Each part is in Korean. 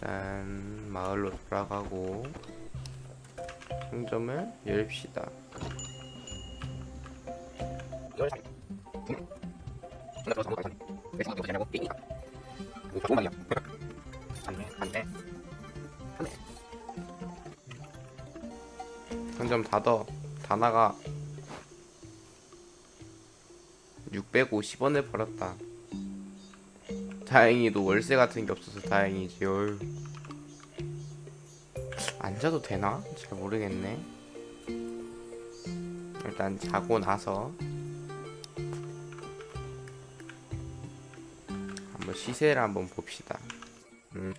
일단 마을로 돌아가고 상점을 열읍시다. 상점 닫어. 다 나가. 650원을 벌었다. 다행히도 월세 같은 게 없어서 다행이지. 어휴. 앉아도 되나? 잘 모르겠네. 일단 자고 나서 한번 시세를 한번 봅시다. 음.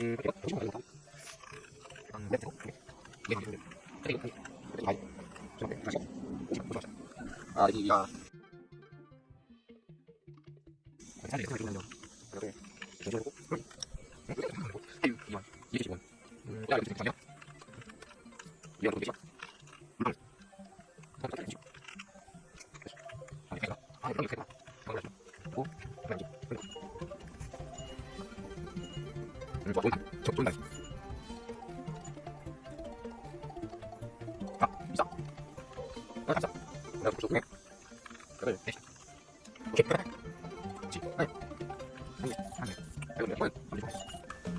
음. 아 이거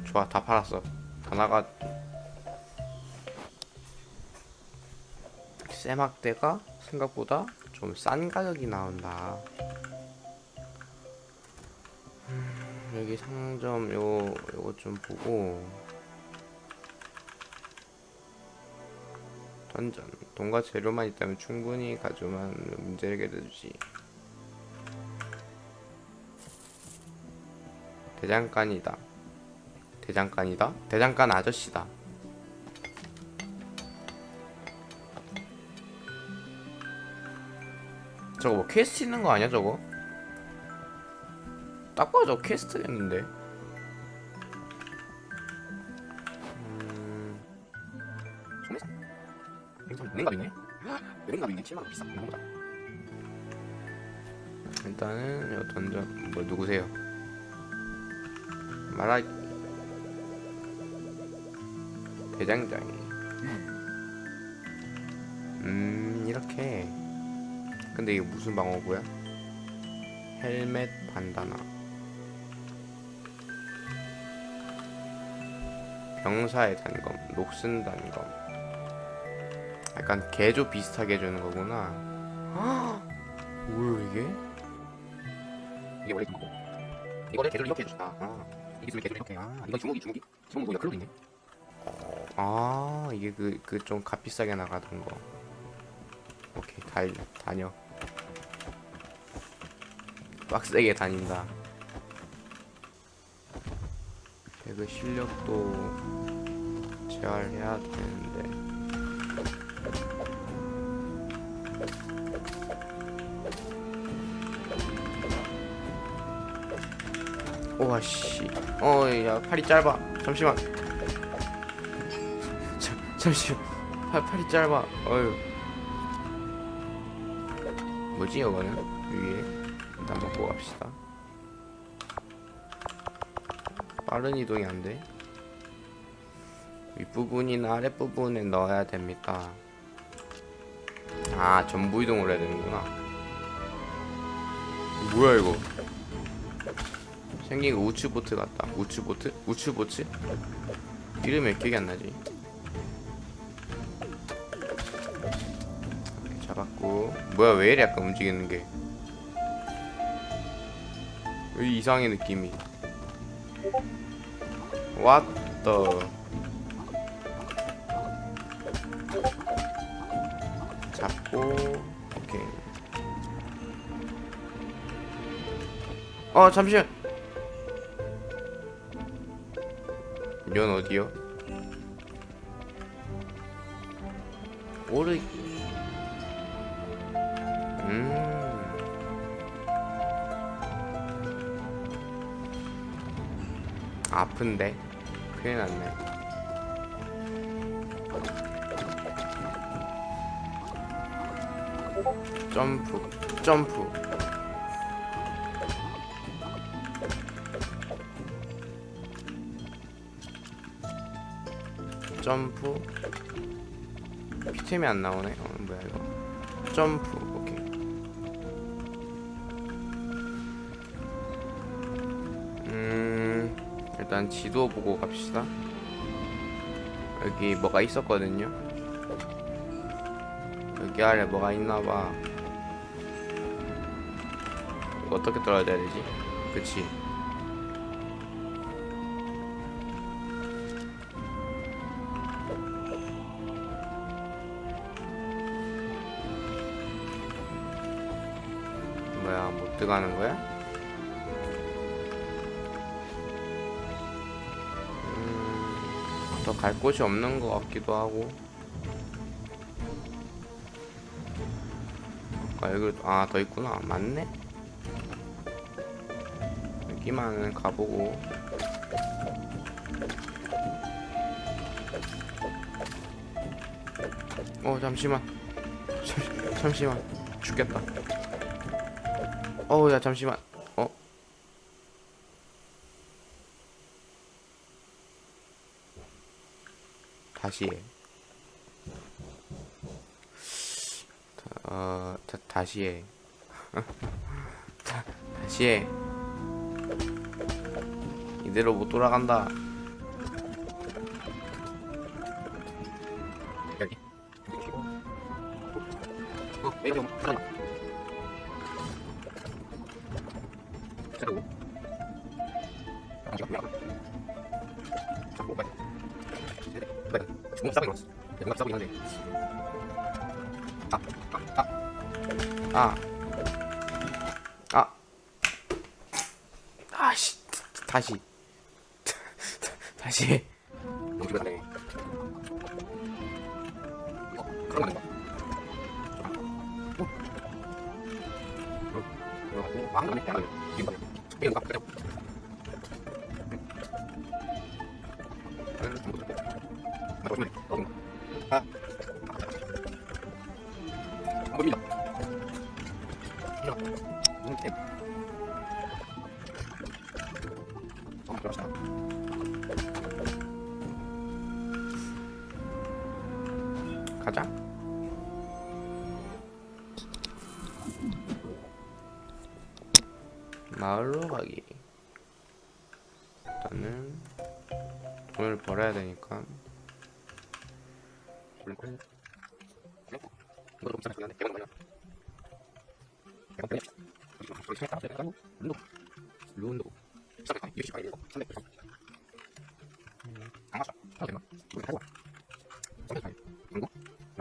좋아 다 팔았어. 다 나가. 쇠막대가 생각보다 좀 싼 가격이 나온다. 음, 여기 상점 요 요거 좀 보고 던전 돈과 재료만 있다면 충분히 가져만 문제를 해결해주지 대장간이다 대장간이다? 대장간 아저씨다. 저거 뭐 퀘스트 있는 거 아니야 저거? 딱 봐도 퀘스트겠는데. 은행갑이네? 은행갑이네 7만원 비싸 나보다 일단은 요 던전 뭐 누구세요? 말하 대장장이. 음 이렇게. 근데 이게 무슨 방어구야? 헬멧 반다나. 병사의 단검, 녹슨 단검. 약간 개조 비슷하게 해주는 거구나. 뭐야 이게? 이게 원래 주먹고 이거를 개조를 이렇게 해주다. 아, 이 기술을 개조를 이렇게 아 이건 주먹이 주먹이? 주먹 보니까 클로 있네 아 이게 그 그 좀 값비싸게 나가던 거. 오케이 달 다녀. 빡세게 다닌다. 배그 실력도 재활해야 되는데 오와씨. 어야 팔이 짧아. 잠시만. 잠, 잠시만. 팔, 팔이 짧아. 어휴. 뭐지 이거는? 위에. 일단 먹고 갑시다. 빠른 이동이 안돼? 윗부분이나 아랫부분에 넣어야 됩니다 아 전부 이동을 해야 되는구나. 뭐야 이거? 생긴 거 우츠보트 같다. 우츠보트? 우츠보트? 이름이 왜 기억이 안 나지? 잡았고. 뭐야 왜 이래 약간 움직이는 게? 왜 이상해 느낌이? The 잡고 오케이. 어 잠시만. 연 어디요? 오르 음. 아픈데? 큰일 났네 점프 점프. 점프. 피템이 안 나오네. 어 뭐야 이거. 점프. 오케이. 음 일단 지도 보고 갑시다. 여기 뭐가 있었거든요. 여기 아래 뭐가 있나봐. 어떻게 떨어져야 되지? 그치. 뭐야 못 들어가는 거야? 음, 더 갈 곳이 없는 것 같기도 하고 아 여기 아더 있구나. 맞네. 여기만은 가보고. 어 잠시만. 잠, 잠시만. 죽겠다. 어우 야 잠시만. 어? 다시 해 다, 어 다, 다시 해 다, 다시 해 이대로 못 돌아간다 여기. 어, 왜 이렇게 불안해? 새로. 아, 뭐야? 자꾸 빨리. 빨리. 주먹 싸고 일어났어. 내가 싸고 있는데. 아, 아, 아. 아. 아. 아씨. 다시. 다시. 어? 어. 어. 어. 음, 가자. 마을로 가기. 일단은 돈을 벌어야 되니까 그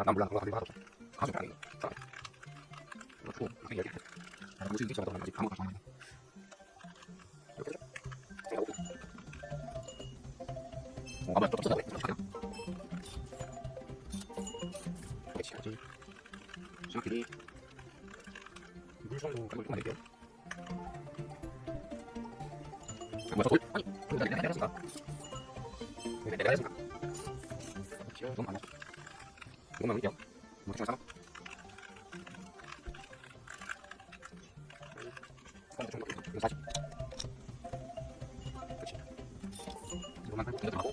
난 몰라. 그거 가지고 하자. 가지고 가는 거. 자. 이거 주고. 그게 얘기해. 나 무슨 일이 있어도 아직 아무것도 안 하네. 이렇게 오고. 어, 아마 좀 돼. 잠깐. 그렇지, 그렇지. 시작하기. 물성도 그걸 좀 내게요. 뭐야, 돌? 아니, 돌 내가 내가 했을까? 내가 내가 했을까? 그렇지, 너무 많아. 이것만 올게요. 뭐좀 넣을게요. 이거 40. 그렇지. 이것만 한좀 하고.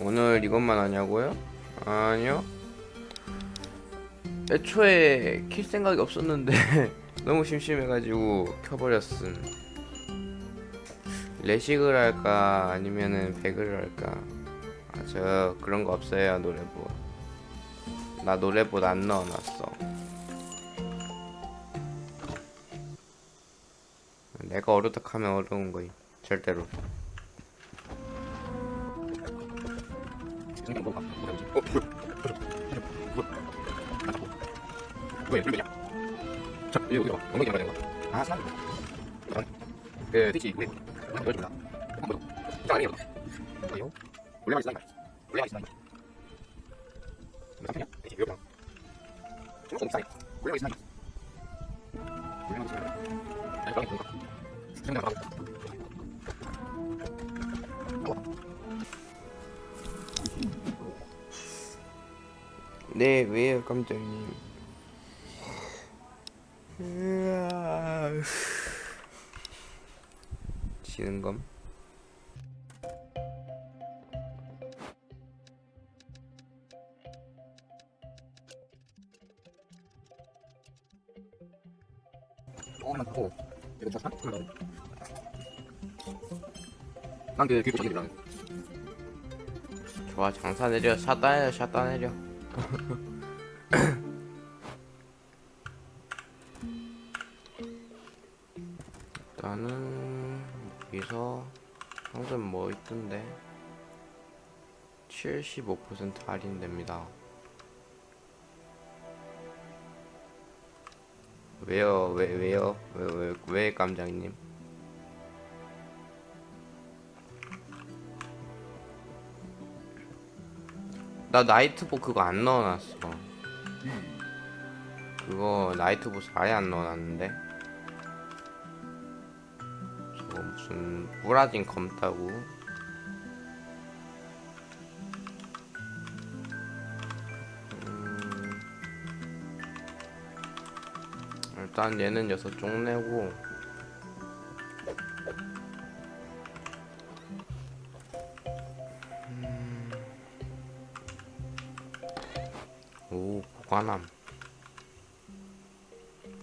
오늘 이것만 하냐고요? 아니요. 애초에 킬 생각이 없었는데 너무 심심해가지고 켜버렸음. 레식을 할까 아니면은 배그를 할까? 아, 저 그런 거 없어요 노래보. 나 노래보 안 넣어놨어. 내가 어려덕하면 어려운 거임 절대로. 지금 먹어봐. 뭐야, 이제. 어, 뭐야? 뭐야? 뭐야? 아, 자꾸. 뭐야, 이거 뭐냐? 자, 이거, 이거. 너무 이상하다, 이거. 아, 사람. 이거. 그, 트위치, 우리. 이거 보여줍니다. 한 번. 이거 아니에요. 이거. 올려만 있으니까. 올려만 있으니까. 이거 삼촌이야? 트위치, 이거. 좀 이상해. 올려만 있으니까. 올려만 있으니까. 아니, 그런 거 그런가? 생각 안 하고. 네, 왜요? 으아. 지는 검? 어만 하고 이거 샀나? 난그 뒤에 도착이 나는 좋아 장사 내려. 샷다 내려 샷다 내려. 일단은 여기서 방금 뭐 있던데? 75% 할인됩니다 왜요 왜 왜요 왜왜왜 깜장님 나 나이트보 그거 안 넣어놨어. 그거 나이트보스 아예 안 넣어놨는데. 저거 무슨 뿌라진 검다고. 일단 얘는 여기서 쪽내고. 오 보관함.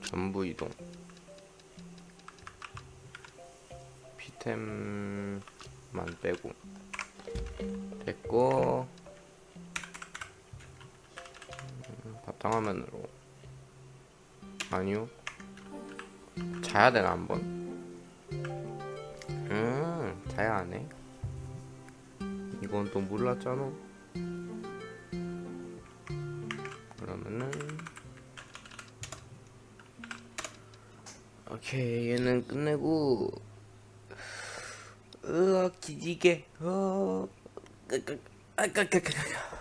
전부 이동. 피템만 빼고. 됐고. 음, 바탕화면으로. 아니요 자야 되나 한번 음 자야 하네 이건 또 몰랐잖아 그러면은 오케이 얘는 끝내고 으아 기지개 어 끄끄 아까까까